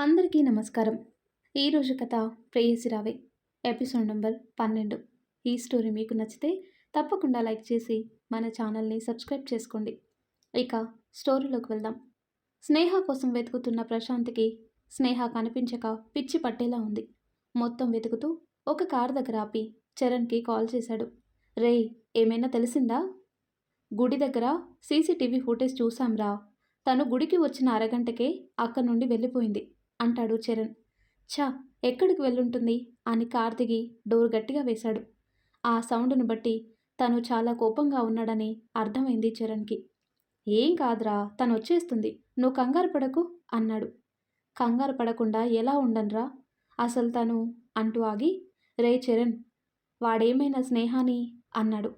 అందరికీ నమస్కారం. ఈరోజు కథ ప్రేయసి రావే. ఎపిసోడ్ నెంబర్ పన్నెండు. ఈ స్టోరీ మీకు నచ్చితే తప్పకుండా లైక్ చేసి మన ఛానల్ని సబ్స్క్రైబ్ చేసుకోండి. ఇక స్టోరీలోకి వెళ్దాం. స్నేహ కోసం వెతుకుతున్న ప్రశాంత్కి స్నేహ కనిపించక పిచ్చి పట్టేలా ఉంది. మొత్తం వెతుకుతూ ఒక కార్ దగ్గర ఆపి చరణ్కి కాల్ చేశాడు. రేయ్ ఏమైనా తెలిసిందా? గుడి దగ్గర సీసీటీవీ ఫుటేజ్ చూసాంరా తను గుడికి వచ్చిన అరగంటకే అక్కడి నుండి వెళ్ళిపోయింది. అంటాడు చరణ్. ఛా ఎక్కడికి వెళ్ళుంటుంది? అని కార్తిగి డోర్ గట్టిగా వేశాడు. ఆ సౌండ్ను బట్టి తను చాలా కోపంగా ఉన్నాడని అర్థమైంది చరణ్కి. ఏం కాదురా తను వచ్చేస్తుంది. నువ్వు కంగారు పడకు అన్నాడు. కంగారు పడకుండా ఎలా ఉండన్రా అసలు తను అంటూ ఆగి రే చరణ్ వాడేమైనా స్నేహాని? అన్నాడు.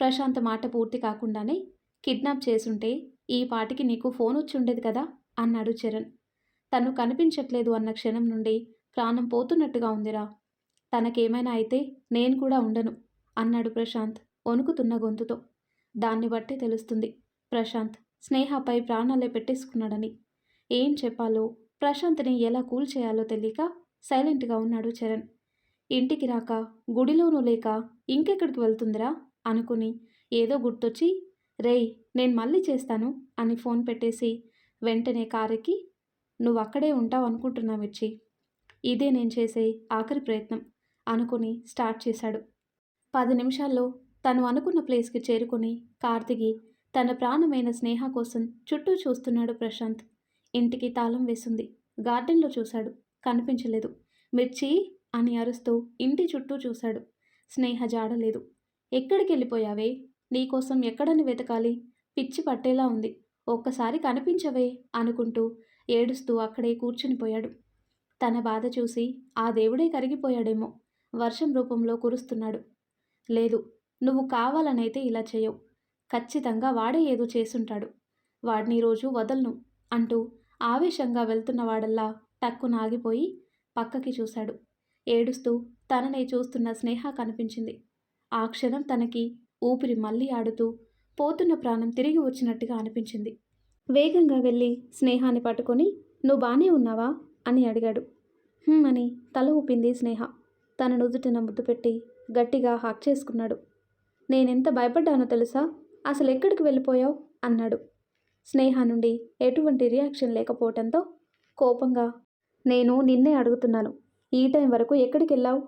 ప్రశాంత్ మాట పూర్తి కాకుండానే కిడ్నాప్ చేసుంటే ఈ పాటికి నీకు ఫోన్ వచ్చి ఉండేది కదా? అన్నాడు చరణ్. తను కనిపించట్లేదు అన్న క్షణం నుండి ప్రాణం పోతున్నట్టుగా ఉందిరా. తనకేమైనా అయితే నేను కూడా ఉండను అన్నాడు ప్రశాంత్ వణుకుతున్న గొంతుతో. దాన్ని బట్టి తెలుస్తుంది. ప్రశాంత్ స్నేహపై ప్రాణాలే పెట్టేసుకున్నాడని. ఏం చెప్పాలో ప్రశాంత్ని ఎలా కూల్ చేయాలో తెలియక సైలెంట్గా ఉన్నాడు చరణ్. ఇంటికి రాక గుడిలోనూ లేక ఇంకెక్కడికి వెళ్తుందిరా? అనుకుని ఏదో గుర్తొచ్చి రేయ్ నేను మళ్ళీ చేస్తాను అని ఫోన్ పెట్టేసి వెంటనే కారెక్కి నువ్వు అక్కడే ఉంటావు అనుకుంటున్నా మిర్చి. ఇదే నేను చేసే ఆఖరి ప్రయత్నం అనుకుని స్టార్ట్ చేశాడు. పది నిమిషాల్లో తను అనుకున్న ప్లేస్కి చేరుకుని కార్తికి తన ప్రాణమైన స్నేహ కోసం చుట్టూ చూస్తున్నాడు ప్రశాంత్. ఇంటికి తాళం వేసింది. గార్డెన్లో చూశాడు. కనిపించలేదు. మిర్చి అని అరుస్తూ ఇంటి చుట్టూ చూశాడు. స్నేహ జాడలేదు ఎక్కడికి వెళ్ళిపోయావే? నీకోసం ఎక్కడని వెతకాలి. పిచ్చి పట్టేలా ఉంది. ఒక్కసారి కనిపించవే అనుకుంటూ ఏడుస్తూ అక్కడే కూర్చునిపోయాడు తన బాధ చూసి ఆ దేవుడే కరిగిపోయాడేమో వర్షం రూపంలో కురుస్తున్నాడు. లేదు నువ్వు కావాలనైతే ఇలా చేయవు. ఖచ్చితంగా వాడే ఏదో చేసుంటాడు. వాడిని రోజు వదలను అంటూ ఆవేశంగా వెళ్తున్నవాడల్లా టక్కున ఆగిపోయి పక్కకి చూశాడు. ఏడుస్తూ తననే చూస్తున్న స్నేహ కనిపించింది. ఆ క్షణం తనకి ఊపిరి మళ్ళీ ఆడుతూ పోతున్న ప్రాణం తిరిగి వచ్చినట్టుగా అనిపించింది. వేగంగా వెళ్ళి స్నేహాన్ని పట్టుకొని నువ్వు బాగానే ఉన్నావా? అని అడిగాడు. అని తల ఊపింది స్నేహ. తన నుదుటిన ముద్దు పెట్టి గట్టిగా హాక్ చేసుకున్నాడు. నేనెంత భయపడ్డానో తెలుసా? అసలు ఎక్కడికి వెళ్ళిపోయావు? అన్నాడు. స్నేహ నుండి ఎటువంటి రియాక్షన్ లేకపోవటంతో కోపంగా నేను నిన్నే అడుగుతున్నాను. ఈ టైం వరకు ఎక్కడికి వెళ్ళావు?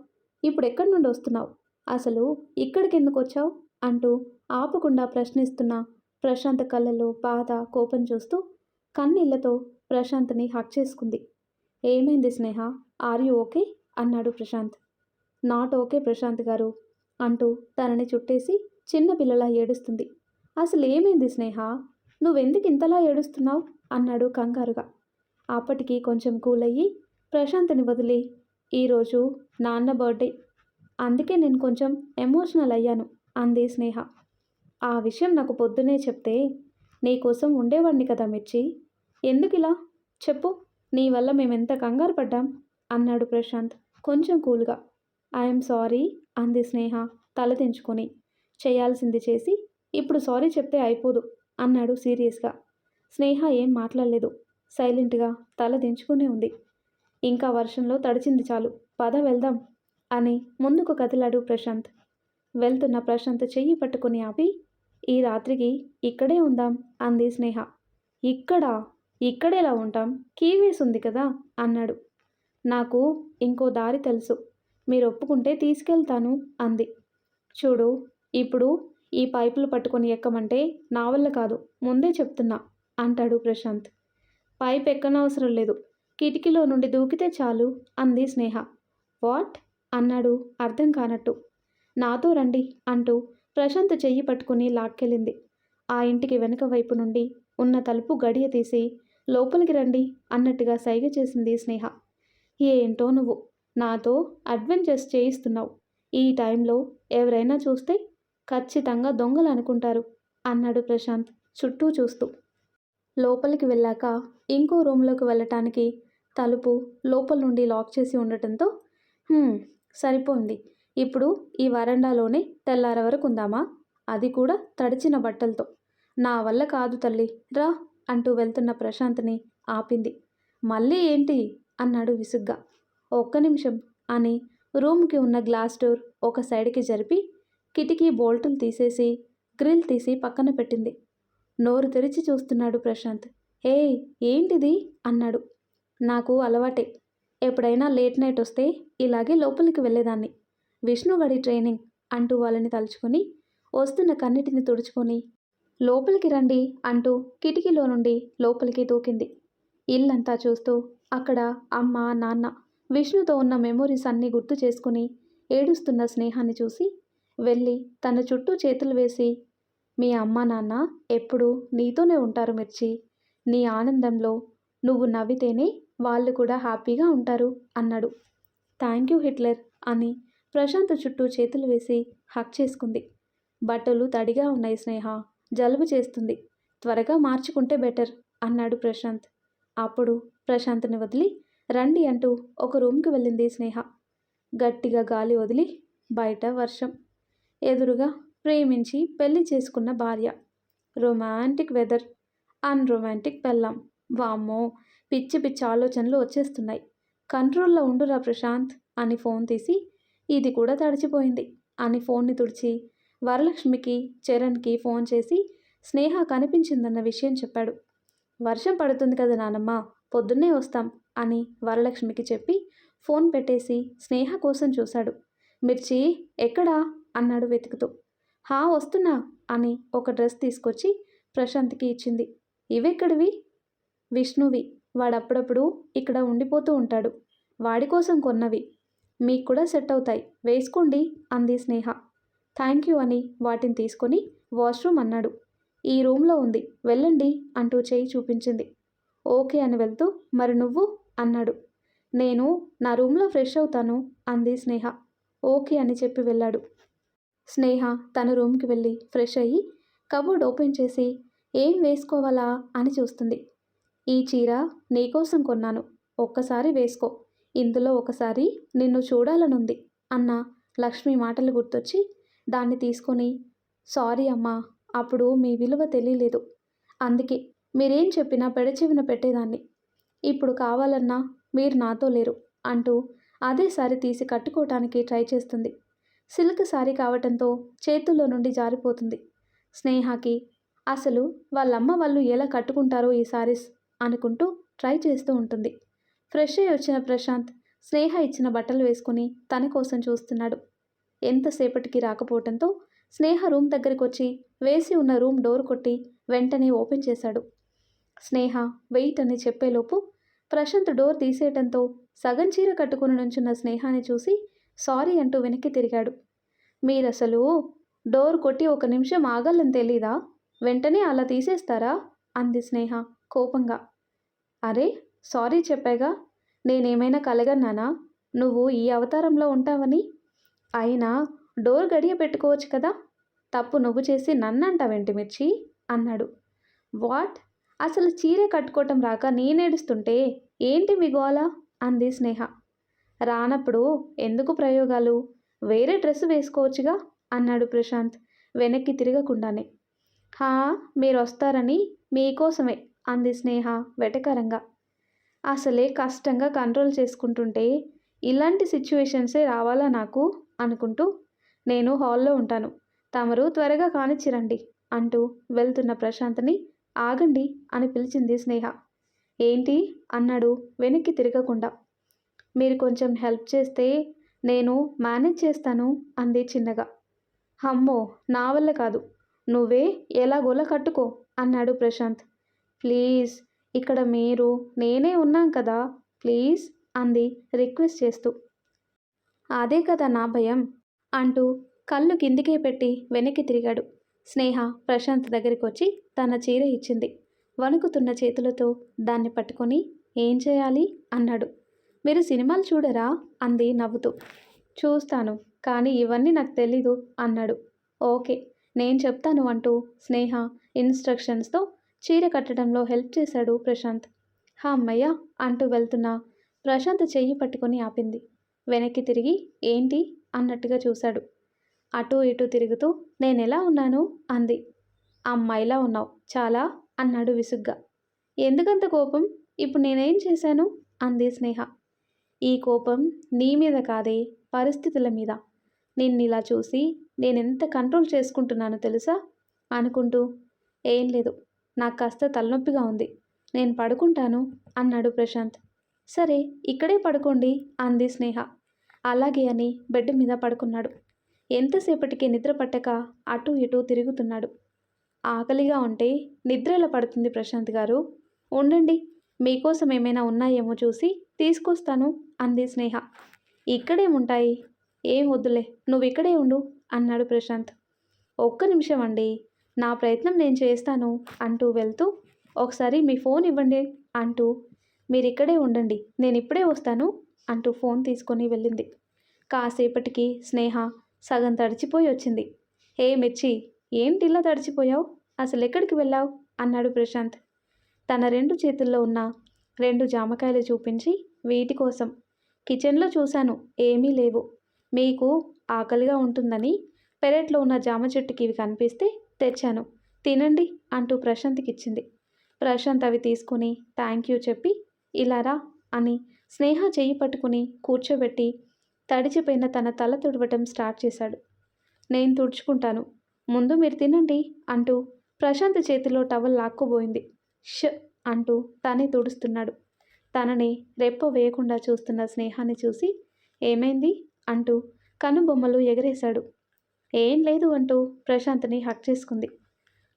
ఇప్పుడు ఎక్కడి నుండి వస్తున్నావు? అసలు ఇక్కడికి ఎందుకు వచ్చావు? అంటూ ఆపకుండా ప్రశ్నిస్తున్నా ప్రశాంత్ కళ్ళలో బాధ కోపం చూస్తూ కన్నీళ్ళతో ప్రశాంత్ని హక్ చేసుకుంది. ఏమైంది స్నేహ? Are you okay? అన్నాడు ప్రశాంత్. నాట్ ఓకే ప్రశాంత్ గారు అంటూ తనని చుట్టేసి చిన్న పిల్లలా ఏడుస్తుంది. అసలు ఏమైంది స్నేహ? నువ్వెందుకు ఇంతలా ఏడుస్తున్నావు? అన్నాడు కంగారుగా. అప్పటికి కొంచెం కూల్ అయ్యి ప్రశాంత్ని వదిలి ఈరోజు నాన్న బర్త్డే అందుకే నేను కొంచెం ఎమోషనల్ అయ్యాను అంది స్నేహ. ఆ విషయం నాకు పొద్దునే చెప్తే నీకోసం ఉండేవాడిని కదా మిర్చి. ఎందుకు ఇలా చెప్పు. నీ వల్ల మేమెంత కంగారు పడ్డాం? అన్నాడు ప్రశాంత్ కొంచెం కూల్గా. ఐఎమ్ సారీ అంది స్నేహ తలదించుకొని చేయాల్సింది చేసి ఇప్పుడు సారీ చెప్తే అయిపోదు అన్నాడు సీరియస్గా. స్నేహ ఏం మాట్లాడలేదు. సైలెంట్గా తల దించుకునే ఉంది. ఇంకా వర్షంలో తడిచింది చాలు. పద వెళ్దాం అని ముందుకు కదిలాడు ప్రశాంత్. వెళ్తున్న ప్రశాంత్ చెయ్యి పట్టుకుని ఆపి ఈ రాత్రికి ఇక్కడే ఉందాం అంది స్నేహ. ఇక్కడా? ఇక్కడేలా ఉంటాం? కీవేస్ ఉంది కదా? అన్నాడు. నాకు ఇంకో దారి తెలుసు. మీరు ఒప్పుకుంటే తీసుకెళ్తాను అంది. చూడు ఇప్పుడు ఈ పైపులు పట్టుకొని ఎక్కమంటే నా వల్ల కాదు ముందే చెప్తున్నా అంటాడు ప్రశాంత్. పైప్ ఎక్కనవసరం లేదు. కిటికీలో నుండి దూకితే చాలు అంది స్నేహ. వాట్? అన్నాడు అర్థం కానట్టు. నాతో రండి అంటూ ప్రశాంత్ చెయ్యి పట్టుకుని లాక్కెళ్ళింది. ఆ ఇంటికి వెనుక వైపు నుండి ఉన్న తలుపు గడియ తీసి లోపలికి రండి అన్నట్టుగా సైగ చేసింది స్నేహ. ఏంటో నువ్వు? నాతో అడ్వెంచర్స్ చేయిస్తున్నావు. ఈ టైంలో ఎవరైనా చూస్తే ఖచ్చితంగా దొంగలు అనుకుంటారు అన్నాడు ప్రశాంత్ చుట్టూ చూస్తూ. లోపలికి వెళ్ళాక ఇంకో రూమ్లోకి వెళ్ళటానికి తలుపు లోపల నుండి లాక్ చేసి ఉండటంతో సరిపోయింది. ఇప్పుడు ఈ వరండాలోనే తెల్లార వరకు ఉందామా? అది కూడా తడిచిన బట్టలతో. నా వల్ల కాదు తల్లి. రా అంటూ వెళ్తున్న ప్రశాంత్ని ఆపింది. మళ్ళీ ఏంటి? అన్నాడు విసుగ్గా. ఒక్క నిమిషం అని రూమ్కి ఉన్న గ్లాస్ డోర్ ఒక సైడ్కి జరిపి కిటికీ బోల్టులు తీసేసి గ్రిల్ తీసి పక్కన పెట్టింది. నోరు తెరిచి చూస్తున్నాడు ప్రశాంత్. ఏ ఏంటిది? అన్నాడు. నాకు అలవాటే. ఎప్పుడైనా లేట్ నైట్ వస్తే ఇలాగే లోపలికి వెళ్ళేదాన్ని. విష్ణుగడి ట్రైనింగ్ అంటూ వాళ్ళని తలుచుకొని వస్తున్న కన్నిటిని తుడుచుకొని లోపలికి రండి అంటూ కిటికీలో నుండి లోపలికి దూకింది. ఇల్లంతా చూస్తూ అక్కడ అమ్మ నాన్న విష్ణుతో ఉన్న మెమొరీస్ అన్నీ గుర్తు చేసుకుని ఏడుస్తున్న స్నేహాన్ని చూసి వెళ్ళి తన చుట్టూ చేతులు వేసి మీ అమ్మ నాన్న ఎప్పుడూ నీతోనే ఉంటారు మిర్చి. నీ ఆనందంలో నువ్వు నవ్వితేనే వాళ్ళు కూడా హ్యాపీగా ఉంటారు అన్నాడు. థ్యాంక్ యూ హిట్లర్ అని ప్రశాంత్ చుట్టూ చేతులు వేసి హక్ చేసుకుంది. బట్టలు తడిగా ఉన్నాయి స్నేహ జలుబు చేస్తుంది. త్వరగా మార్చుకుంటే బెటర్ అన్నాడు ప్రశాంత్. అప్పుడు ప్రశాంత్ని వదిలి రండి అంటూ ఒక రూమ్కి వెళ్ళింది స్నేహ. గట్టిగా గాలి వదిలి బయట వర్షం. ఎదురుగా ప్రేమించి పెళ్ళి చేసుకున్న భార్య. Romantic weather. అన్రొమాంటిక్ పెళ్ళాం. వామ్మో పిచ్చి పిచ్చి ఆలోచనలు వచ్చేస్తున్నాయి. కంట్రోల్లో ఉండురా ప్రశాంత్ అని ఫోన్ తీసి ఇది కూడా తడిచిపోయింది అని ఫోన్ని తుడిచి వరలక్ష్మికి చరణ్కి ఫోన్ చేసి స్నేహ కనిపించిందన్న విషయం చెప్పాడు. వర్షం పడుతుంది కదా నానమ్మ పొద్దున్నే వస్తాం అని వరలక్ష్మికి చెప్పి ఫోన్ పెట్టేసి స్నేహ కోసం చూశాడు. మిర్చి ఎక్కడా? అన్నాడు వెతుకుతూ. హా వస్తున్నా అని ఒక డ్రెస్ తీసుకొచ్చి ప్రశాంత్కి ఇచ్చింది. ఇవెక్కడివి? విష్ణువి వాడప్పుడప్పుడు ఇక్కడ ఉండిపోతూ ఉంటాడు. వాడి కోసం కొన్నవి. మీకు కూడా సెట్ అవుతాయి వేసుకోండి అంది స్నేహ. థ్యాంక్ యూ అని వాటిని తీసుకొని వాష్రూమ్ అన్నాడు. ఈ రూమ్లో ఉంది. వెళ్ళండి అంటూ చేయి చూపించింది. ఓకే అని వెళ్తూ మరి నువ్వు? అన్నాడు. నేను నా రూమ్లో ఫ్రెష్ అవుతాను అంది స్నేహ. ఓకే అని చెప్పి వెళ్ళాడు. స్నేహ తన రూమ్కి వెళ్ళి ఫ్రెష్ అయ్యి కబోర్డ్ ఓపెన్ చేసి ఏం వేసుకోవాలా అని చూస్తుంది. ఈ చీర నీకోసం కొన్నాను. ఒక్కసారి వేసుకో. ఇందులో ఒకసారి నిన్ను చూడాలనుంది అన్న లక్ష్మి మాటలు గుర్తొచ్చి. దాన్ని తీసుకొని సారీ అమ్మా అప్పుడు మీ విలువ తెలియలేదు. అందుకే మీరేం చెప్పినా పెడచెవిన పెట్టేదాన్ని. ఇప్పుడు కావాలన్నా మీరు నాతో లేరు అంటూ అదే సారీ తీసి కట్టుకోవటానికి ట్రై చేస్తుంది. సిల్క్ సారీ కావటంతో చేతుల్లో నుండి జారిపోతుంది. స్నేహకి అసలు వాళ్ళమ్మ వాళ్ళు ఎలా కట్టుకుంటారో ఈ సారీస్ అనుకుంటూ ట్రై చేస్తూ ఉంటుంది. ఫ్రెష్ అయ్యి వచ్చిన ప్రశాంత్ స్నేహ ఇచ్చిన బట్టలు వేసుకుని తన కోసం చూస్తున్నాడు. ఎంతసేపటికి రాకపోవటంతో స్నేహ రూమ్ దగ్గరికి వచ్చి వేసి ఉన్న రూమ్ డోర్ కొట్టి వెంటనే ఓపెన్ చేశాడు. స్నేహ వెయిట్ అని చెప్పేలోపు ప్రశాంత్ డోర్ తీసేయటంతో సగం చీర కట్టుకుని నుంచున్న స్నేహాన్ని చూసి సారీ అంటూ వెనక్కి తిరిగాడు. మీరసలు డోర్ కొట్టి ఒక నిమిషం ఆగాలని తెలీదా? వెంటనే అలా తీసేస్తారా? అంది స్నేహ కోపంగా. అరే సారీ చెప్పాగా. నేనేమైనా కలగన్నానా? నువ్వు ఈ అవతారంలో ఉంటావని? అయినా డోర్ గడియ పెట్టుకోవచ్చు కదా? తప్పు నువ్వు చేసి నన్నంటావేంటి మిర్చి? అన్నాడు. వాట్? అసలు చీర కట్టుకోవటం రాక నేనేడుస్తుంటే ఏంటి మీ గోల? అంది స్నేహ. రానప్పుడు ఎందుకు ప్రయోగాలు? వేరే డ్రెస్ వేసుకోవచ్చుగా? అన్నాడు ప్రశాంత్ వెనక్కి తిరగకుండానే. హా మీరు వస్తారని మీకోసమే అంది స్నేహ వెటకరంగా. అసలే కష్టంగా కంట్రోల్ చేసుకుంటుంటే ఇలాంటి సిచ్యువేషన్సే రావాలా నాకు? అనుకుంటూ నేను హాల్లో ఉంటాను. తమరు త్వరగా కానిచ్చిరండి అంటూ వెళ్తున్న ప్రశాంత్ని ఆగండి అని పిలిచింది స్నేహ. ఏంటి? అన్నాడు వెనక్కి తిరగకుండా. మీరు కొంచెం హెల్ప్ చేస్తే నేను మేనేజ్ చేస్తాను అంది చిన్నగా. అమ్మో! నా వల్ల కాదు. నువ్వే ఎలాగోలా కట్టుకో అన్నాడు ప్రశాంత్. ప్లీజ్ ఇక్కడ మీరు నేనే ఉన్నాం కదా? ప్లీజ్ అంది రిక్వెస్ట్ చేస్తూ. అదే కదా నా భయం అంటూ కళ్ళు కిందికే పెట్టి వెనక్కి తిరిగాడు. స్నేహ ప్రశాంత్ దగ్గరికి వచ్చి తన చీర ఇచ్చింది. వణుకుతున్న చేతులతో దాన్ని పట్టుకొని ఏం చేయాలి? అన్నాడు. మీరు సినిమాలు చూడరా? అంది నవ్వుతూ. చూస్తాను కానీ ఇవన్నీ నాకు తెలీదు అన్నాడు. ఓకే నేను చెప్తాను అంటూ స్నేహ ఇన్స్ట్రక్షన్స్తో చీర కట్టడంలో హెల్ప్ చేశాడు ప్రశాంత్. హా అమ్మయ్య! అంటూ వెళ్తున్న ప్రశాంత్ చెయ్యి పట్టుకొని ఆపింది. వెనక్కి తిరిగి ఏంటి? అన్నట్టుగా చూశాడు. అటూ ఇటూ తిరుగుతూ నేనెలా ఉన్నాను? అంది. అమ్మాయిలా ఉన్నావు. చాలా? అన్నాడు విసుగ్గా. ఎందుకంత కోపం? ఇప్పుడు నేనేం చేశాను? అంది స్నేహ. ఈ కోపం నీ మీద కాదే పరిస్థితుల మీద. నిన్ను ఇలా చూసి నేనెంత కంట్రోల్ చేసుకుంటున్నానో తెలుసా? అనుకుంటూ ఏం లేదు. నాకు కాస్త తలనొప్పిగా ఉంది. నేను పడుకుంటాను అన్నాడు ప్రశాంత్. సరే ఇక్కడే పడుకోండి అంది స్నేహ. అలాగే అని బెడ్ మీద పడుకున్నాడు. ఎంతసేపటికి నిద్ర పట్టక అటు ఇటు తిరుగుతున్నాడు. ఆకలిగా ఉంటే నిద్రలో పడుతుంది ప్రశాంత్ గారు. ఉండండి మీకోసం ఏమైనా ఉన్నాయేమో చూసి తీసుకొస్తాను అంది స్నేహ. ఇక్కడేముంటాయి ఏం వద్దులే నువ్వు ఇక్కడే ఉండు అన్నాడు ప్రశాంత్. ఒక్క నిమిషం అండి నా ప్రయత్నం నేను చేస్తాను అంటూ వెళ్తూ ఒకసారి మీ ఫోన్ ఇవ్వండి అంటూ మీరు ఇక్కడే ఉండండి నేను ఇప్పుడే వస్తాను అంటూ ఫోన్ తీసుకొని వెళ్ళింది. కాసేపటికి స్నేహ సగం తడిచిపోయి వచ్చింది. ఏ మిర్చి ఏంటి ఇలా తడిచిపోయావు? అసలు ఎక్కడికి వెళ్ళావు? అన్నాడు ప్రశాంత్. తన రెండు చేతుల్లో ఉన్న రెండు జామకాయలు చూపించి వీటి కోసం. కిచెన్లో చూశాను ఏమీ లేవు. మీకు ఆకలిగా ఉంటుందని పెరట్లో ఉన్న జామ చెట్టుకి ఇవి కనిపిస్తే తెచ్చాను. తినండి అంటూ ప్రశాంత్కి ఇచ్చింది ప్రశాంత్ అవి తీసుకుని థ్యాంక్ యూ చెప్పి ఇలారా అని స్నేహ చెయ్యి పట్టుకుని కూర్చోబెట్టి తడిచిపోయిన తన తల తుడవటం స్టార్ట్ చేశాడు. నేను తుడుచుకుంటాను. ముందు మీరు తినండి అంటూ ప్రశాంత్ చేతిలో టవల్ లాక్కుపోయింది. ష్ అంటూ తనే తుడుస్తున్నాడు. తనని రెప్ప వేయకుండా చూస్తున్న స్నేహాన్ని చూసి ఏమైంది అంటూ కనుబొమ్మలు ఎగరేశాడు. ఏం లేదు అంటూ ప్రశాంత్ని హక్ చేసుకుంది.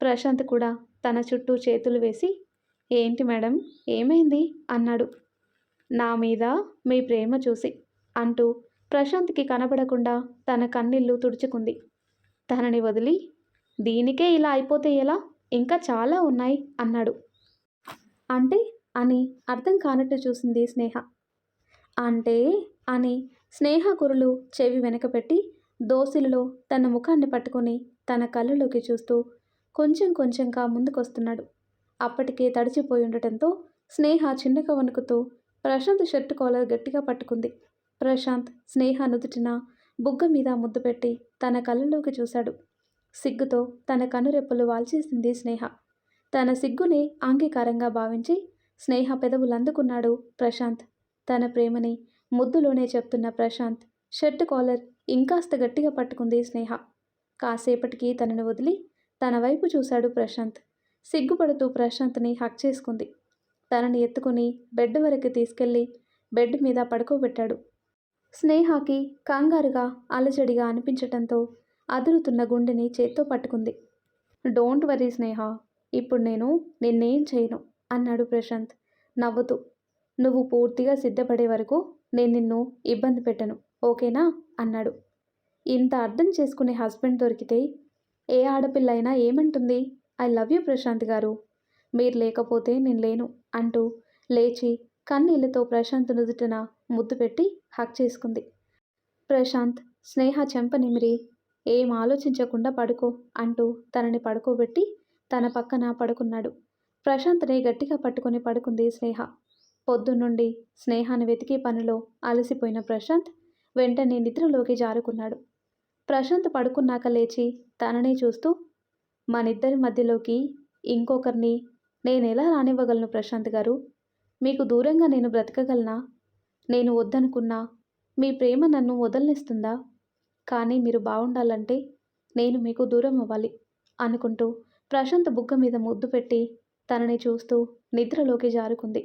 ప్రశాంత్ కూడా తన చుట్టూ చేతులు వేసి ఏంటి మేడం ఏమైంది? అన్నాడు. నా మీద మీ ప్రేమ చూసి అంటూ ప్రశాంత్కి కనబడకుండా తన కన్నీళ్ళు తుడుచుకుంది. తనని వదిలి దీనికే ఇలా అయిపోతే ఎలా? ఇంకా చాలా ఉన్నాయి అన్నాడు. అంటే? అని అర్థం కానట్టు చూసింది స్నేహ. అంటే? అని స్నేహ కురులు చెవి వెనకపెట్టి దోసిలిలో తన ముఖాన్ని పట్టుకొని తన కళ్ళలోకి చూస్తూ కొంచెం కొంచెంగా ముందుకొస్తున్నాడు. అప్పటికే తడిచిపోయి ఉండటంతో స్నేహ చిన్నగా వణుకుతూ ప్రశాంత్ షర్ట్ కాలర్ గట్టిగా పట్టుకుంది. ప్రశాంత్ స్నేహ నుదుటిన బుగ్గ మీద ముద్దు పెట్టి తన కళ్ళలోకి చూశాడు. సిగ్గుతో తన కనురెప్పలు వాల్చేసింది స్నేహ. తన సిగ్గుని అంగీకారంగా భావించి స్నేహ పెదవులు అందుకున్నాడు ప్రశాంత్. తన ప్రేమని ముద్దులోనే చెప్తున్న ప్రశాంత్ షర్ట్ కాలర్ ఇంకాస్త గట్టిగా పట్టుకుంది స్నేహ. కాసేపటికి తనను వదిలి తన వైపు చూశాడు ప్రశాంత్. సిగ్గుపడుతూ ప్రశాంత్ని హక్ చేసుకుంది. తనని ఎత్తుకుని బెడ్ వరకు తీసుకెళ్ళి బెడ్ మీద పడుకోబెట్టాడు. స్నేహకి కంగారుగా అలజడిగా అనిపించటంతో అదురుతున్న గుండెని చేత్తో పట్టుకుంది. డోంట్ వరీ స్నేహ ఇప్పుడు నేను నిన్నేం చేయను అన్నాడు ప్రశాంత్ నవ్వుతూ. నువ్వు పూర్తిగా సిద్ధపడే వరకు నేను నిన్ను ఇబ్బంది పెట్టను. ఓకేనా? అన్నాడు. ఇంత అర్థం చేసుకునే హస్బెండ్ దొరికితే ఏ ఆడపిల్ల అయినా ఏమంటుంది? ఐ లవ్ యూ ప్రశాంత్ గారు. మీరు లేకపోతే నేను లేను అంటూ లేచి కన్నీళ్ళతో ప్రశాంత్ నుదుటిన ముద్దు పెట్టి హక్ చేసుకుంది. ప్రశాంత్ స్నేహ చెంప నిమిరి ఏం ఆలోచించకుండా పడుకో అంటూ తనని పడుకోబెట్టి తన పక్కన పడుకున్నాడు. ప్రశాంత్ని గట్టిగా పట్టుకొని పడుకుంది స్నేహ. పొద్దున్నుండి స్నేహాన్ని వెతికే పనిలో అలసిపోయిన ప్రశాంత్ వెంటనే నిద్రలోకి జారుకున్నాడు. ప్రశాంత్ పడుకున్నాక లేచి తననే చూస్తూ మనిద్దరి మధ్యలోకి ఇంకొకరిని నేను ఎలా రానివ్వగలను ప్రశాంత్ గారు? మీకు దూరంగా నేను బ్రతకగలనా? నేను వద్దనుకున్నా. మీ ప్రేమ నన్ను వదలనిస్తుందా? కానీ మీరు బాగుండాలంటే నేను మీకు దూరం అవ్వాలి అనుకుంటూ ప్రశాంత్ బుగ్గ మీద ముద్దు పెట్టి తనని చూస్తూ నిద్రలోకి జారుకుంది.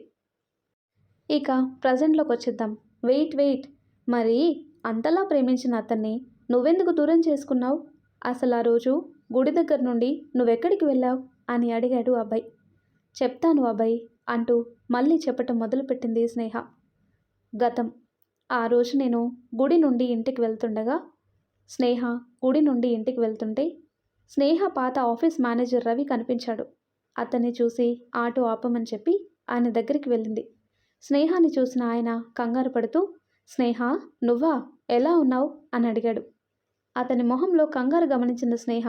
ఇక ప్రజెంట్లోకి వచ్చేద్దాం వెయిట్ వెయిట్. మరి అంతలా ప్రేమించిన అతన్ని నువ్వెందుకు దూరం చేసుకున్నావు? అసలు ఆ రోజు గుడి దగ్గర నుండి నువ్వెక్కడికి వెళ్ళావు? అని అడిగాడు అబ్బాయి. చెప్తాను అబ్బాయి అంటూ మళ్ళీ చెప్పటం మొదలుపెట్టింది స్నేహ. గతం. ఆ రోజు నేను గుడి నుండి ఇంటికి వెళ్తుండగా స్నేహ గుడి నుండి ఇంటికి వెళ్తుంటే స్నేహ పాత ఆఫీస్ మేనేజర్ రవి కనిపించాడు. అతన్ని చూసి ఆటో ఆపమని చెప్పి ఆయన దగ్గరికి వెళ్ళింది. స్నేహాన్ని చూసిన ఆయన కంగారు పడుతూ స్నేహ నువ్వా? ఎలా ఉన్నావు? అని అడిగాడు. అతని మొహంలో కంగారు గమనించిన స్నేహ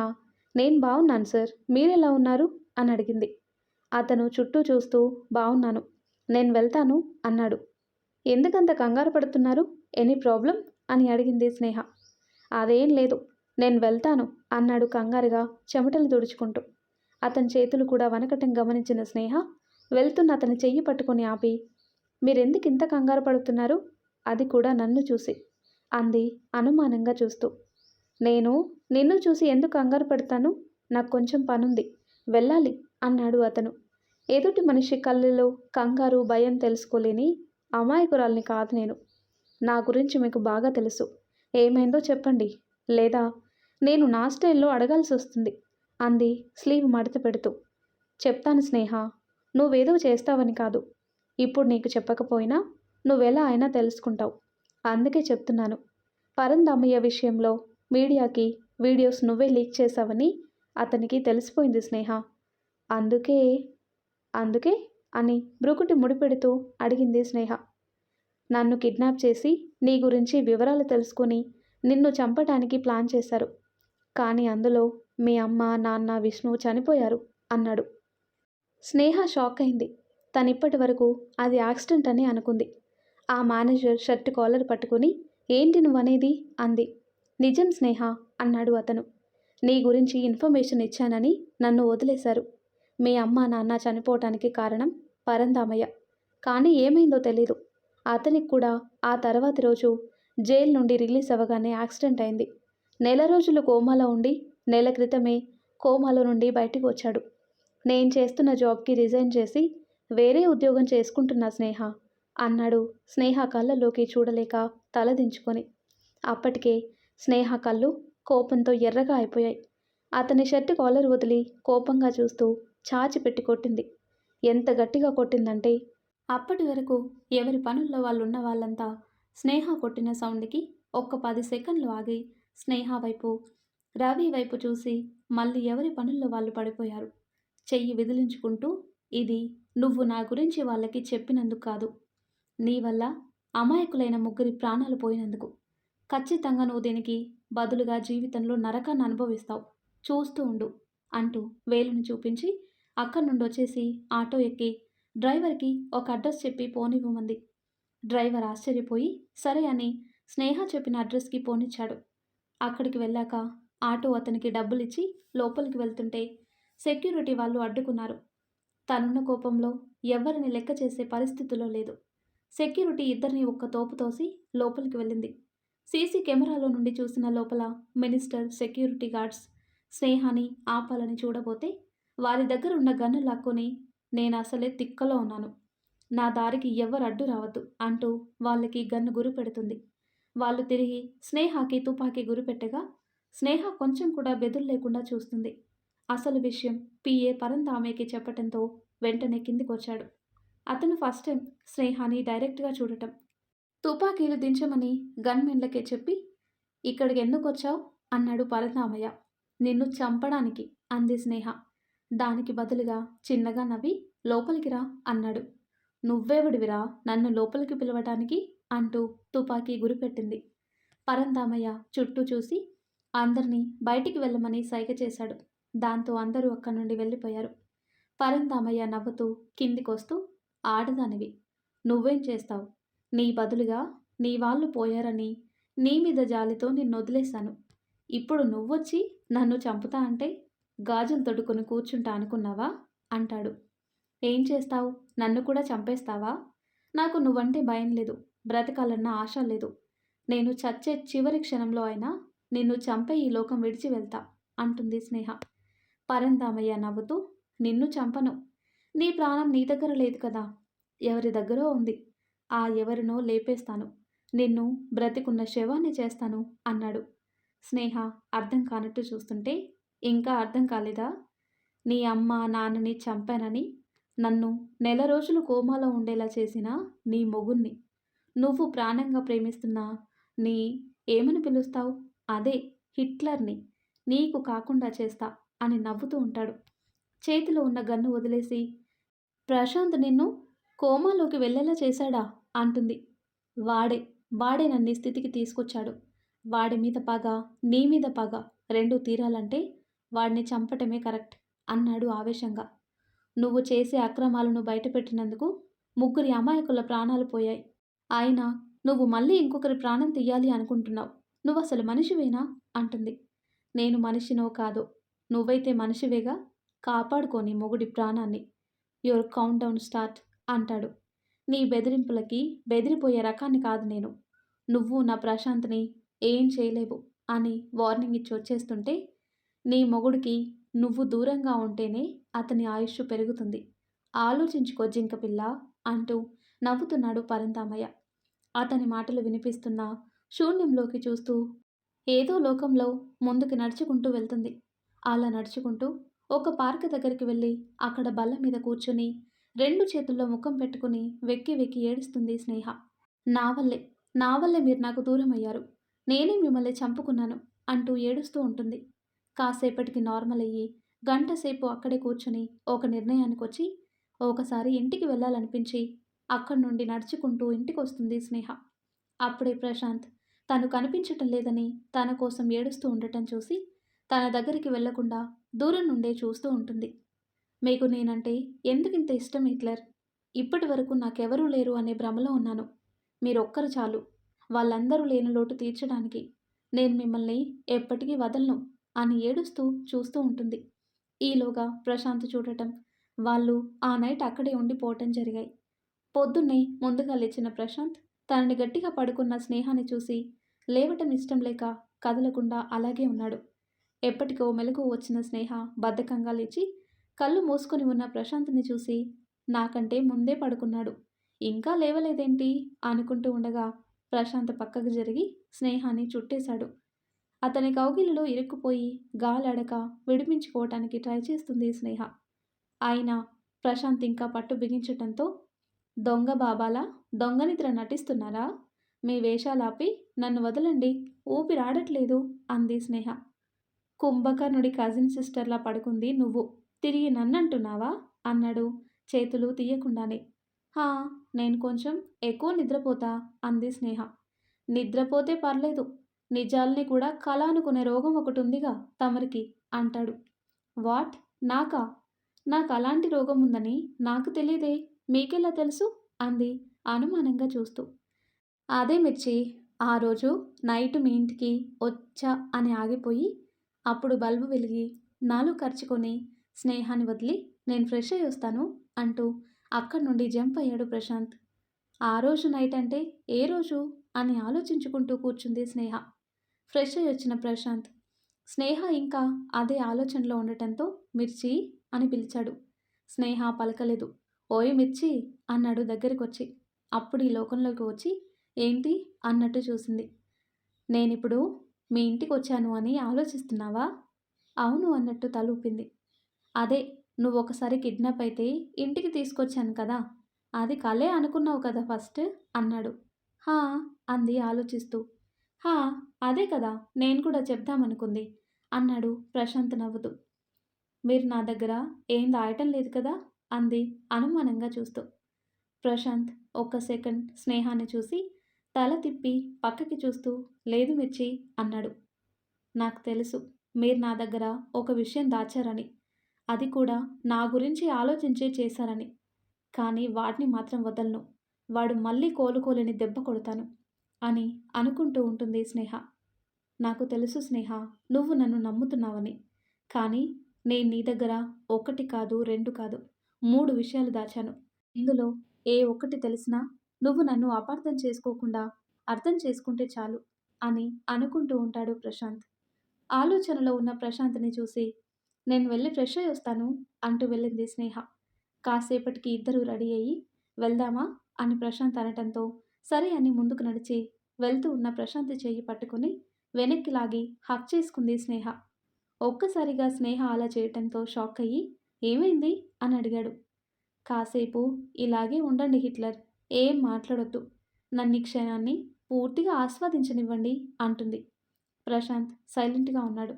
నేను బాగున్నాను సార్. మీరెలా ఉన్నారు? అని అడిగింది. అతను చుట్టూ చూస్తూ బాగున్నాను నేను వెళ్తాను అన్నాడు. ఎందుకంత కంగారు పడుతున్నారు? Any problem? అని అడిగింది స్నేహ. అదేం లేదు. నేను వెళ్తాను అన్నాడు కంగారుగా చెమటలు తుడుచుకుంటూ. అతని చేతులు కూడా వనకటం గమనించిన స్నేహ వెళ్తున్న అతని చెయ్యి పట్టుకొని ఆపి మీరెందుకు ఇంత కంగారు పడుతున్నారు? అది కూడా నన్ను చూసి. అంది అనుమానంగా చూస్తూ. నేను? నిన్ను చూసి ఎందుకు కంగారు పడతాను? నాకు కొంచెం పనుంది. వెళ్ళాలి అన్నాడు అతను. ఎదుటి మనిషి కళ్ళలో కంగారు భయం తెలుసుకోలేని అమాయకురాల్ని కాదు నేను. నా గురించి మీకు బాగా తెలుసు. ఏమైందో చెప్పండి. లేదా? నేను నా స్టైల్లో అడగాల్సి వస్తుంది. అంది స్లీవ్ మడత పెడుతూ. చెప్తాను స్నేహ నువ్వేదో చేస్తావని కాదు. ఇప్పుడు నీకు చెప్పకపోయినా నువ్వెలా అయినా తెలుసుకుంటావు. అందుకే చెప్తున్నాను. పరందామయ్య విషయంలో మీడియాకి వీడియోస్ నువ్వే లీక్ చేశావని అతనికి తెలిసిపోయింది స్నేహ. అందుకే అందుకే అని బ్రుకుటి ముడిపెడుతూ అడిగింది స్నేహ. నన్ను కిడ్నాప్ చేసి నీ గురించి వివరాలు తెలుసుకొని నిన్ను చంపడానికి ప్లాన్ చేశారు. కానీ అందులో మీ అమ్మ నాన్న విష్ణు చనిపోయారు అన్నాడు. స్నేహ షాక్ అయింది. తనిప్పటి వరకు అది యాక్సిడెంట్ అని అనుకుంది. ఆ మేనేజర్ షర్ట్ కాలర్ పట్టుకుని ఏంటి నువ్వనేది? అంది. నిజం స్నేహ అన్నాడు అతను. నీ గురించి ఇన్ఫర్మేషన్ ఇచ్చానని నన్ను వదిలేశారు. మీ అమ్మ నాన్న చనిపోవటానికి కారణం పరందామయ్య. కానీ ఏమైందో తెలీదు. అతనికి కూడా ఆ తర్వాతి రోజు జైలు నుండి రిలీజ్ అవ్వగానే యాక్సిడెంట్ అయింది. నెల రోజులు కోమాలో ఉండి నెల క్రితమే కోమాలో నుండి బయటికి వచ్చాడు. నేను చేస్తున్న జాబ్కి రిజైన్ చేసి వేరే ఉద్యోగం చేసుకుంటున్నా స్నేహ అన్నాడు స్నేహ కళ్ళలోకి చూడలేక తలదించుకొని అప్పటికే స్నేహ కళ్ళు కోపంతో ఎర్రగా అయిపోయాయి. అతని షర్టు కాలర్ వదిలి కోపంగా చూస్తూ చాచి పెట్టి కొట్టింది. ఎంత గట్టిగా కొట్టిందంటే అప్పటి వరకు ఎవరి పనుల్లో వాళ్ళు ఉన్న వాళ్ళంతా స్నేహ కొట్టిన సౌండ్కి ఒక్క పది సెకండ్లు ఆగి స్నేహ వైపు రవి వైపు చూసి మళ్ళీ ఎవరి పనుల్లో వాళ్ళు పడిపోయారు. చెయ్యి విదిలించుకుంటూ ఇది నువ్వు నా గురించి వాళ్ళకి చెప్పినందుకు కాదు. నీ వల్ల అమాయకులైన ముగ్గురి ప్రాణాలు పోయినందుకు. ఖచ్చితంగా నువ్వు దీనికి బదులుగా జీవితంలో నరకాన్ని అనుభవిస్తావు. చూస్తూ ఉండు అంటూ వేలును చూపించి అక్కడి నుండి వచ్చేసి ఆటో ఎక్కి డ్రైవర్కి ఒక అడ్రస్ చెప్పి పోనివ్వమంది. డ్రైవర్ ఆశ్చర్యపోయి సరే అని స్నేహ చెప్పిన అడ్రస్కి పోనిచ్చాడు. అక్కడికి వెళ్ళాక ఆటో అతనికి డబ్బులిచ్చి లోపలికి వెళ్తుంటే సెక్యూరిటీ వాళ్ళు అడ్డుకున్నారు. తనున్న కోపంలో ఎవరిని లెక్క చేసే పరిస్థితిలో లేదు. సెక్యూరిటీ ఇద్దరిని ఒక్క తోపు తోసి లోపలికి వెళ్ళింది. సీసీ కెమెరాలో నుండి చూసిన లోపల మినిస్టర్ సెక్యూరిటీ గార్డ్స్ స్నేహాని ఆపాలని చూడబోతే వారి దగ్గర ఉన్న గన్ను లాక్కొని నేను అసలే తిక్కలో ఉన్నాను. నా దారికి ఎవరు అడ్డు రావద్దు అంటూ వాళ్ళకి గన్ను గురి పెడుతుంది. వాళ్ళు తిరిగి స్నేహకి తుపాకీ గురిపెట్టగా స్నేహ కొంచెం కూడా బెదురు లేకుండా చూస్తుంది. అసలు విషయం పిఏ పరంధామేకి చెప్పటంతో వెంటనే కిందికొచ్చాడు. అతను ఫస్ట్ టైం స్నేహాని డైరెక్ట్గా చూడటం. తుపాకీలు దించమని గన్మెన్లకే చెప్పి ఇక్కడికి ఎందుకు వచ్చావు అన్నాడు పరంధామయ్య నిన్ను చంపడానికి అంది స్నేహ. దానికి బదులుగా చిన్నగా నవ్వి లోపలికి రా అన్నాడు. నువ్వేవడివిరా నన్ను లోపలికి పిలవటానికి? అంటూ తుపాకీ గురిపెట్టింది పరందామయ్య చుట్టూ చూసి అందరినీ బయటికి వెళ్ళమని సైగ చేశాడు. దాంతో అందరూ అక్కడి నుండి వెళ్ళిపోయారు. పరందామయ్య నవ్వుతూ కిందికొస్తూ ఆడదానివి. నువ్వేం చేస్తావు? నీ బదులుగా నీ వాళ్ళు పోయారని నీ మీద జాలితో నిన్ను వదిలేశాను ఇప్పుడు నువ్వొచ్చి నన్ను చంపుతా అంటే గాజులు తొడుకొని కూర్చుంటా అనుకున్నావా? అంటాడు. ఏం చేస్తావు? నన్ను కూడా చంపేస్తావా? నాకు నువ్వంటే భయం లేదు. బ్రతకాలన్న ఆశ లేదు. నేను చచ్చే చివరి క్షణంలో అయినా నిన్ను చంపే ఈ లోకం విడిచి వెళ్తా అంటుంది స్నేహ. పరంధామయ్య నవ్వుతూ నిన్ను చంపను. నీ ప్రాణం నీ దగ్గర లేదు కదా. ఎవరి దగ్గరో ఉంది. ఆ ఎవరినో లేపేస్తాను. నిన్ను బ్రతికున్న శవాన్ని చేస్తాను అన్నాడు. స్నేహ అర్థం కానట్టు చూస్తుంటే ఇంకా అర్థం కాలేదా? నీ అమ్మ నాన్నని చంపానని నన్ను నెల రోజులు కోమాలో ఉండేలా చేసిన నీ మొగుణ్ణి. నువ్వు ప్రాణంగా ప్రేమిస్తున్న నీ ఏమని పిలుస్తావు? అదే హిట్లర్ని నీకు కాకుండా చేస్తా అని నవ్వుతూ ఉంటాడు. చేతిలో ఉన్న గన్ను వదిలేసి ప్రశాంత్ నిన్ను కోమాలోకి వెళ్ళేలా చేశాడా? అంటుంది. వాడే వాడే నన్ను స్థితికి తీసుకొచ్చాడు. వాడి మీద పగ నీ మీద పగ రెండు తీరాలంటే వాడిని చంపటమే కరెక్ట్ అన్నాడు ఆవేశంగా. నువ్వు చేసే అక్రమాలను బయటపెట్టినందుకు ముగ్గురి అమాయకుల ప్రాణాలు పోయాయి. అయినా నువ్వు మళ్ళీ ఇంకొకరి ప్రాణం తీయాలి అనుకుంటున్నావు. నువ్వు అసలు మనిషివేనా? అంటుంది. నేను మనిషినో కాదో? నువ్వైతే మనిషివేగా? కాపాడుకోని మొగుడి ప్రాణాన్ని. యువర్ కౌంట్ డౌన్ స్టార్ట్ అంటాడు. నీ బెదిరింపులకి బెదిరిపోయే రకాన్ని కాదు నేను. నువ్వు నా ప్రశాంత్ని ఏం చేయలేవు అని వార్నింగ్ ఇచ్చి వచ్చేస్తుంటే నీ మొగుడికి నువ్వు దూరంగా ఉంటేనే అతని ఆయుష్ పెరుగుతుంది. ఆలోచించుకో జింక పిల్ల అంటూ నవ్వుతున్నాడు పరంతామయ్య అతని మాటలు వినిపిస్తున్న శూన్యంలోకి చూస్తూ ఏదో లోకంలో ముందుకు నడుచుకుంటూ వెళ్తుంది. అలా నడుచుకుంటూ ఒక పార్క్ దగ్గరికి వెళ్ళి అక్కడ బల్ల మీద కూర్చుని రెండు చేతుల్లో ముఖం పెట్టుకుని వెక్కి వెక్కి ఏడుస్తుంది స్నేహ. నా వల్లే నా వల్లే మీరు నాకు దూరం అయ్యారు నేనే మిమ్మల్ని చంపుకున్నాను అంటూ ఏడుస్తూ ఉంటుంది. కాసేపటికి నార్మల్ అయ్యి గంటసేపు అక్కడే కూర్చుని ఒక నిర్ణయానికి వచ్చి ఒకసారి ఇంటికి వెళ్ళాలనిపించి అక్కడి నుండి నడుచుకుంటూ ఇంటికి వస్తుంది స్నేహ. అప్పుడే ప్రశాంత్ తను కనిపించటం లేదని తన కోసం ఏడుస్తూ ఉండటం చూసి తన దగ్గరికి వెళ్ళకుండా దూరం నుండే చూస్తూ ఉంటుంది. మీకు నేనంటే ఎందుకింత ఇష్టం హిట్లర్? ఇప్పటి వరకు నాకెవరూ లేరు అనే భ్రమలో ఉన్నాను. మీరొక్కరు చాలు. వాళ్ళందరూ లేని లోటు తీర్చడానికి నేను మిమ్మల్ని ఎప్పటికీ వదలను అని ఏడుస్తూ చూస్తూ ఉంటుంది. ఈలోగా ప్రశాంత్ చూడటం వాళ్ళు ఆ నైట్ అక్కడే ఉండిపోవటం జరిగాయి. పొద్దున్నే ముందుగా లేచిన ప్రశాంత్ తనని గట్టిగా పడుకున్న స్నేహాన్ని చూసి లేవటం ఇష్టం లేక కదలకుండా అలాగే ఉన్నాడు. ఎప్పటికో మెలకు వచ్చిన స్నేహ బద్ధకంగా లేచి కళ్ళు మూసుకొని ఉన్న ప్రశాంత్ని చూసి నాకంటే ముందే పడుకున్నాడు. ఇంకా లేవలేదేంటి? అనుకుంటూ ఉండగా ప్రశాంత్ పక్కకు జరిగి స్నేహాన్ని చుట్టేశాడు. అతని కౌగిలిలో ఇరుక్కుపోయి గాలాడక విడిపించుకోవటానికి ట్రై చేస్తుంది స్నేహ. అయినా ప్రశాంత్ ఇంకా పట్టు బిగించటంతో దొంగ బాబాలా? దొంగ నిద్ర నటిస్తున్నారా? మీ వేషాలాపి నన్ను వదలండి. ఊపిరాడట్లేదు అంది స్నేహ. కుంభకర్ణుడి కజిన్ సిస్టర్లా పడుకుంది. నువ్వు తిరిగి నన్నంటున్నావా? అన్నాడు. చేతులు తీయకుండానే. హా నేను కొంచెం ఎక్కువ నిద్రపోతా అంది స్నేహ. నిద్రపోతే పర్లేదు. నిజాల్ని కూడా కళ అనుకునే రోగం ఒకటి ఉందిగా తమరికి అంటాడు. వాట్? నాకా? నాకు అలాంటి రోగం ఉందని నాకు తెలియదే మీకెలా తెలుసు? అంది అనుమానంగా చూస్తూ. అదే మిర్చి ఆ రోజు నైట్ మీ ఇంటికి వచ్చా అని ఆగిపోయి అప్పుడు బల్బు వెలిగి నాలు ఖర్చుకొని స్నేహాన్ని వదిలి నేను ఫ్రెష్ అయ్యి వస్తాను అంటూ అక్కడి నుండి జంప్ అయ్యాడు ప్రశాంత్. ఆ రోజు నైట్ అంటే ఏ రోజు? అని ఆలోచించుకుంటూ కూర్చుంది స్నేహ. ఫ్రెష్ అయ్యి వచ్చిన ప్రశాంత్. స్నేహ ఇంకా అదే ఆలోచనలో ఉండటంతో మిర్చి అని పిలిచాడు. స్నేహ పలకలేదు. ఓయ్ మిర్చి అన్నాడు దగ్గరికి వచ్చి అప్పుడు ఈ లోకంలోకి వచ్చి ఏంటి? అన్నట్టు చూసింది. నేనిప్పుడు మీ ఇంటికి వచ్చాను అని ఆలోచిస్తున్నావా? అవును అన్నట్టు తలూపింది. అదే నువ్వు ఒకసారి కిడ్నాప్ అయితే ఇంటికి తీసుకొచ్చాను కదా అది కలే అనుకున్నావు కదా ఫస్ట్? అన్నాడు. హా అంది ఆలోచిస్తూ. హా అదే కదా నేను కూడా చెప్దామనుకుంది అన్నాడు ప్రశాంత్ నవ్వుతూ. మీరు నా దగ్గర ఏం దాయటం లేదు కదా అంది అనుమానంగా చూస్తూ. ప్రశాంత్ ఒక్క సెకండ్ స్నేహాన్ని చూసి తల తిప్పి పక్కకి చూస్తూ లేదు మిర్చి అన్నాడు. నాకు తెలుసు. మీరు నా దగ్గర ఒక విషయం దాచారని. అది కూడా నా గురించి ఆలోచించే చేశారని. కానీ వాడిని మాత్రం వదలను. వాడు మళ్ళీ కోలుకోలేని దెబ్బ కొడతాను అని అనుకుంటూ ఉంటుంది స్నేహ. నాకు తెలుసు స్నేహ. నువ్వు నన్ను నమ్ముతున్నావని. కానీ నేను నీ దగ్గర ఒకటి కాదు రెండు కాదు మూడు విషయాలు దాచాను. ఇందులో ఏ ఒక్కటి తెలిసినా నువ్వు నన్ను అపార్థం చేసుకోకుండా అర్థం చేసుకుంటే చాలు అని అనుకుంటూ ఉంటాడు ప్రశాంత్. ఆలోచనలో ఉన్న ప్రశాంత్ని చూసి నేను వెళ్ళి ఫ్రెష్ అయ్యి వస్తాను అంటూ వెళ్ళింది స్నేహ. కాసేపటికి ఇద్దరు రెడీ అయ్యి వెళ్దామా అని ప్రశాంత్ అనటంతో సరే అని ముందుకు నడిచి వెళ్తూ ఉన్న ప్రశాంత్ చేయి పట్టుకుని వెనక్కి లాగి హక్ చేసుకుంది స్నేహ. ఒక్కసారిగా స్నేహ అలా చేయటంతో షాక్ అయ్యి ఏమైంది? అని అడిగాడు. కాసేపు ఇలాగే ఉండండి హిట్లర్ ఏం మాట్లాడొద్దు. నన్ను క్షణాన్ని పూర్తిగా ఆస్వాదించనివ్వండి అంటుంది. ప్రశాంత్ సైలెంట్గా ఉన్నాడు.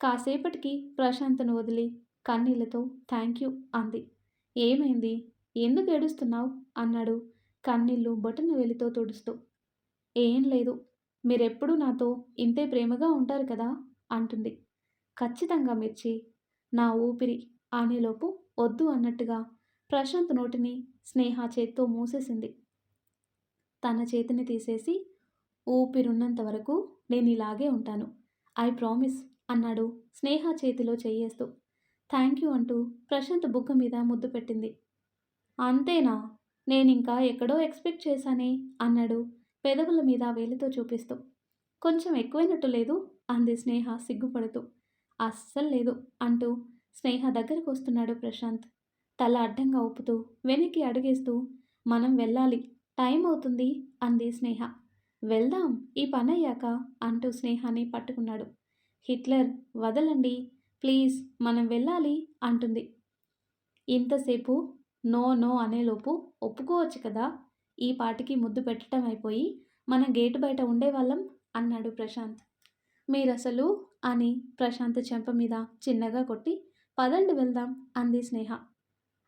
కాసేపటికి ప్రశాంత్ను వదిలి కన్నీళ్ళతో థ్యాంక్ యూ అంది. ఏమైంది? ఎందుకు ఏడుస్తున్నావు? అన్నాడు కన్నీళ్ళు బొటన వెలితో తుడుస్తూ. ఏం లేదు. మీరెప్పుడూ నాతో ఇంతే ప్రేమగా ఉంటారు కదా? అంటుంది. ఖచ్చితంగా మిర్చి. నా ఊపిరి అనేలోపు వద్దు అన్నట్టుగా ప్రశాంత్ నోటిని స్నేహ చేత్తో మూసేసింది. తన చేతిని తీసేసి ఊపిరున్నంత వరకు నేను ఇలాగే ఉంటాను. ఐ ప్రామిస్ అన్నాడు స్నేహ చేతిలో చేయేస్తూ. థ్యాంక్ యూ అంటూ ప్రశాంత్ బుగ్గ మీద ముద్దు పెట్టింది. అంతేనా? నేనింకా ఎక్కడో ఎక్స్పెక్ట్ చేశానే అన్నాడు పెదవుల మీద వేలితో చూపిస్తూ. కొంచెం ఎక్కువైనట్టు లేదు అంది స్నేహ సిగ్గుపడుతూ. అస్సలు లేదు అంటూ స్నేహ దగ్గరకు వస్తున్నాడు ప్రశాంత్. తల అడ్డంగా ఊపుతూ వెనక్కి అడుగేస్తూ మనం వెళ్ళాలి. టైం అవుతుంది అంది స్నేహ. వెళ్దాం. ఈ పని అయ్యాక అంటూ స్నేహాన్ని పట్టుకున్నాడు. హిట్లర్ వదలండి. ప్లీజ్ మనం వెళ్ళాలి అంటుంది. ఇంతసేపు నో నో అనేలోపు ఒప్పుకోవచ్చు కదా? ఈ పాటికి ముద్దు పెట్టడం అయిపోయి మన గేటు బయట ఉండేవాళ్ళం అన్నాడు ప్రశాంత్. మీరసలు అని ప్రశాంత్ చెంప మీద చిన్నగా కొట్టి పదండి వెళ్దాం అంది స్నేహ.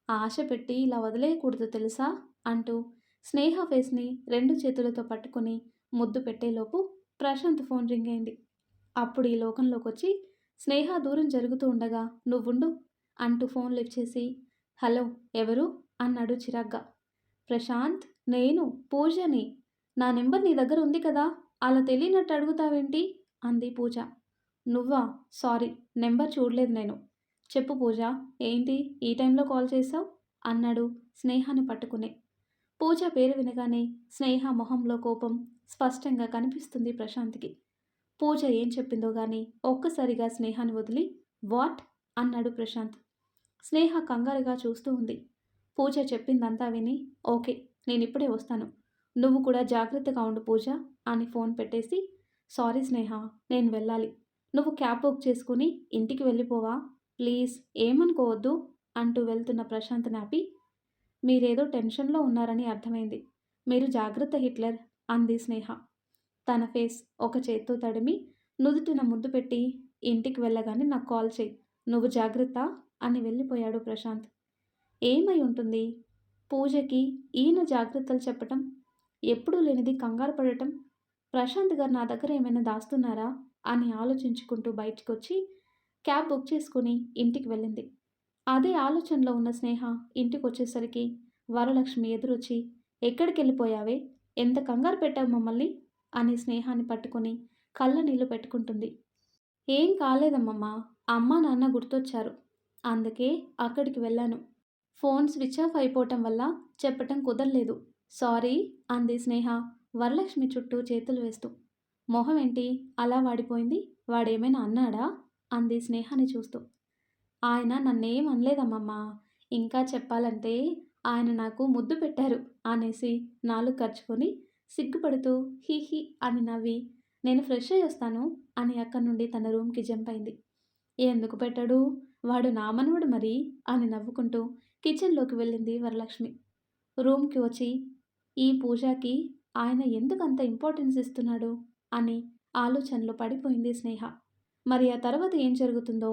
ఆశ పెట్టి ఇలా వదిలేయకూడదు తెలుసా? అంటూ స్నేహ ఫేస్ని రెండు చేతులతో పట్టుకుని ముద్దు పెట్టేలోపు ప్రశాంత్ ఫోన్ రింగ్ అయింది. అప్పుడు ఈ లోకంలోకి వచ్చి స్నేహ దూరం జరుగుతూ ఉండగా నువ్వుండు అంటూ ఫోన్ లిఫ్ట్ చేసి హలో ఎవరు? అన్నాడు చిరాగ్గా. ప్రశాంత్ నేను పూజని. నా నెంబర్ నీ దగ్గర ఉంది కదా అలా తెలియనట్టు అడుగుతావేంటి? అంది పూజ. నువ్వా? సారీ నెంబర్ చూడలేదు నేను. చెప్పు పూజ ఏంటి ఈ టైంలో కాల్ చేసావు అన్నాడు స్నేహాన్ని పట్టుకుని. పూజ పేరు వినగానే స్నేహ మొహంలో కోపం స్పష్టంగా కనిపిస్తుంది ప్రశాంత్కి. పూజ ఏం చెప్పిందో గాని ఒక్కసారిగా స్నేహాన్ని వదిలి వాట్? అన్నాడు ప్రశాంత్. స్నేహ కంగారుగా చూస్తూ ఉంది. పూజ చెప్పిందంతా విని ఓకే నేను ఇప్పుడే వస్తాను. నువ్వు కూడా జాగ్రత్తగా ఉండు పూజ అని ఫోన్ పెట్టేసి సారీ స్నేహ నేను వెళ్ళాలి. నువ్వు క్యాబ్ బుక్ చేసుకుని ఇంటికి వెళ్ళిపోవా? ప్లీజ్ ఏమనుకోవద్దు అంటూ వెళ్తున్న ప్రశాంత్ నాపి మీరేదో టెన్షన్లో ఉన్నారని అర్థమైంది. మీరు జాగ్రత్త హిట్లర్ అంది స్నేహ. తన ఫేస్ ఒక చేత్తో తడిమి నుదుటిన ముద్దు పెట్టి ఇంటికి వెళ్ళగానే నాకు కాల్ చేయి. నువ్వు జాగ్రత్త అని వెళ్ళిపోయాడు ప్రశాంత్. ఏమై ఉంటుంది? పూజకి ఈయన జాగ్రత్తలు చెప్పటం ఎప్పుడూ లేనిది కంగారు పడటం ప్రశాంత్ గారు నా దగ్గర ఏమైనా దాస్తున్నారా? అని ఆలోచించుకుంటూ బయటికి వచ్చి క్యాబ్ బుక్ చేసుకుని ఇంటికి వెళ్ళింది. అదే ఆలోచనలో ఉన్న స్నేహ ఇంటికి వచ్చేసరికి వరలక్ష్మి ఎదురొచ్చి ఎక్కడికి వెళ్ళిపోయావే ఎంత కంగారు పెట్టావు మమ్మల్ని? అని స్నేహాన్ని పట్టుకొని కళ్ళ నీళ్ళు పెట్టుకుంటుంది. ఏం కాలేదమ్మమ్మ అమ్మ నాన్న గుర్తొచ్చారు. అందుకే అక్కడికి వెళ్ళాను. ఫోన్ స్విచ్ ఆఫ్ అయిపోవటం వల్ల చెప్పటం కుదరలేదు. సారీ అంది స్నేహ వరలక్ష్మి చుట్టూ చేతులు వేస్తూ. మొహం ఏంటి అలా వాడిపోయింది? వాడేమైనా అన్నాడా? అంది స్నేహాన్ని చూస్తూ. ఆయన నన్నేం అనలేదమ్మమ్మ. ఇంకా చెప్పాలంటే ఆయన నాకు ముద్దు పెట్టారు అనేసి నాలుగు ఖర్చుకొని సిగ్గుపడుతూ హీ హీ అని నవ్వి నేను ఫ్రెష్ అయ్యి వస్తాను అని అక్కడి నుండి తన రూమ్కి జంప్ అయింది. ఎందుకు పెట్టాడు? వాడు నా మనవడు మరి? అని నవ్వుకుంటూ కిచెన్లోకి వెళ్ళింది వరలక్ష్మి. రూమ్కి వచ్చి ఈ పూజకి ఆయన ఎందుకు అంత ఇంపార్టెన్స్ ఇస్తున్నాడు? అని ఆలోచనలో పడిపోయింది స్నేహ. మరి ఆ తర్వాత ఏం జరుగుతుందో?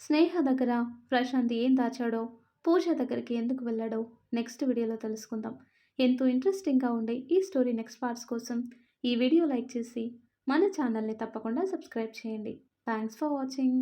స్నేహ దగ్గర ప్రశాంత్ ఏం దాచాడో? పూజ దగ్గరికి ఎందుకు వెళ్ళాడో? నెక్స్ట్ వీడియోలో తెలుసుకుందాం. ఎంతో ఇంట్రెస్టింగ్గా ఉండే ఈ స్టోరీ నెక్స్ట్ పార్ట్స్ కోసం ఈ వీడియో లైక్ చేసి మన ఛానల్ని తప్పకుండా సబ్స్క్రైబ్ చేయండి. Thanks for watching.